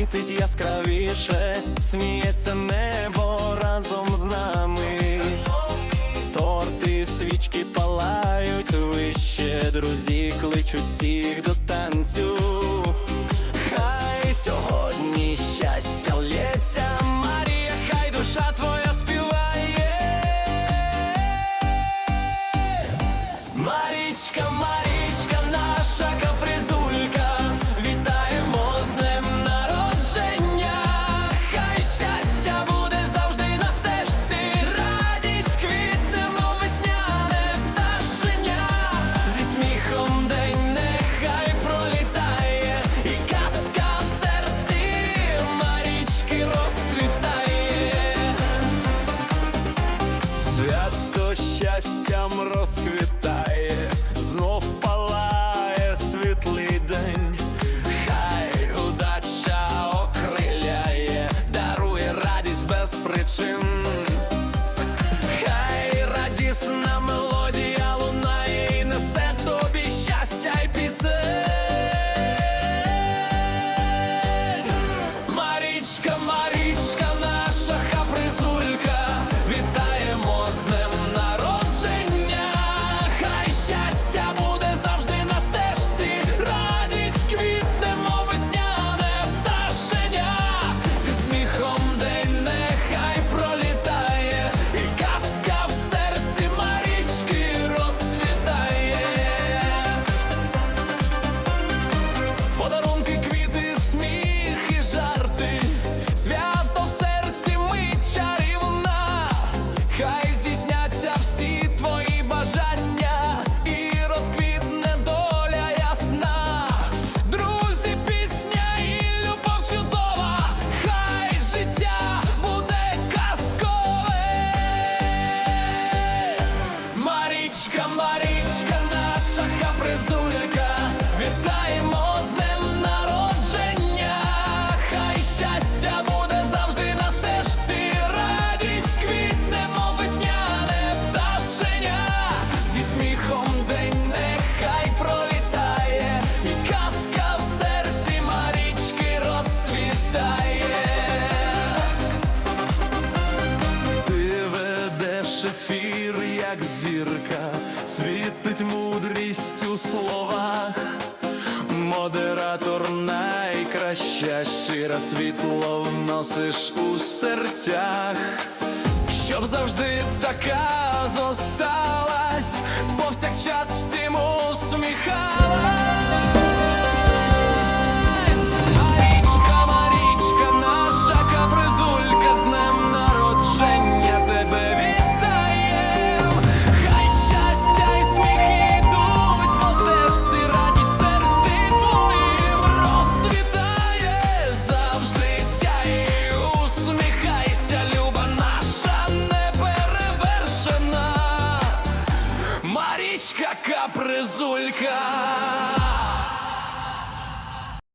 світить яскравіше, сміється небо разом з нами, торти, свічки палають вище, друзі кличуть всіх до танцю. Хай сьогодні щастя. kite як зірка, світить мудрість у словах, модератор найкраща, щира світло вносиш у серцях, щоб завжди така зосталась, повсякчас всім усміхалась. Капризулька